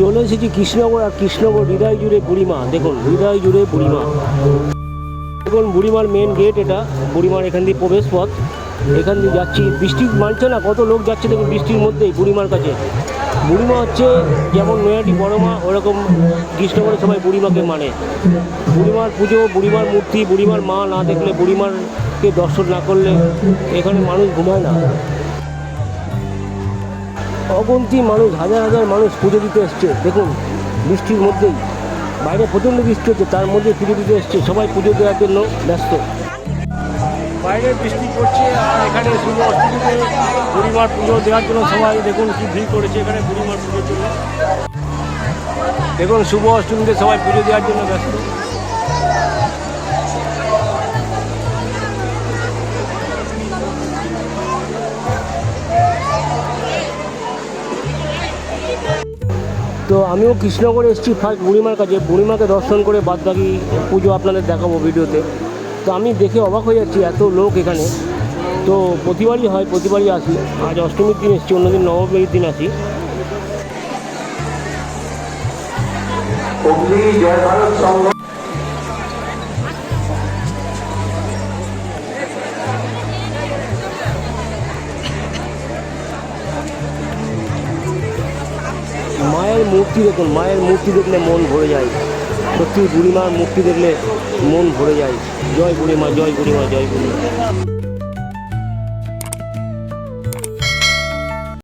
চলে এসেছি কৃষ্ণনগর আর কৃষ্ণনগর হৃদয় জুড়ে বুড়িমা। দেখুন, হৃদয় জুড়ে বুড়িমা। দেখুন, বুড়িমার মেন গেট এটা, বুড়িমার এখান দিয়ে প্রবেশ পথ। এখান দিয়ে যাচ্ছি। বৃষ্টি মানছে না, কত লোক যাচ্ছে দেখুন বৃষ্টির মধ্যেই বুড়িমার কাছে। বুড়িমা হচ্ছে যেমন নয়াটি বড় মা ওরকম কৃষ্ণনগরে সবাই বুড়িমাকে মানে। বুড়িমার পুজো, বুড়িমার মূর্তি, বুড়িমার মা না দেখলে বুড়িমারকে দর্শন না করলে এখানে মানুষ ঘুমায় না। অগন্তি মানুষ, হাজার হাজার মানুষ পুজো দিতে এসছে। দেখুন, বৃষ্টির মধ্যেই। বাইরে প্রচণ্ড বৃষ্টি হচ্ছে, তার মধ্যে পুজো দিতে এসছে। সবাই পুজো দেওয়ার জন্য ব্যস্ত। বাইরে বৃষ্টি পড়ছে, আর এখানে শুভ অষ্টমীতে বুড়িমার পুজো দেওয়ার জন্য সবাই দেখুন কি ভিড় করেছে এখানে বুড়িমার পুজোর জন্য। দেখুন, শুভ অষ্টমীতে সবাই পুজো দেওয়ার জন্য ব্যস্ত। তো আমিও কৃষ্ণনগরে এসেছি ফার্স্ট বুড়িমার কাছে। বুড়িমাকে দর্শন করে বাদ বাকি পুজো আপনাদের দেখাবো ভিডিওতে। তো আমি দেখে অবাক হয়ে যাচ্ছি, এত লোক এখানে। তো প্রতিবারই হয়, প্রতিবারই আসি। আজ অষ্টমীর দিন এসেছি, অন্যদিন নবমীর দিন আসি। জয় ভারত সংঘ। মায়ের মূর্তি দেখুন, মায়ের মূর্তি দেখলে মন ভরে যায়। সত্যি বুড়িমার মূর্তি দেখলে মন ভরে যায়। জয় বুড়িমা জয় বুড়িমা জয় বুড়িমা।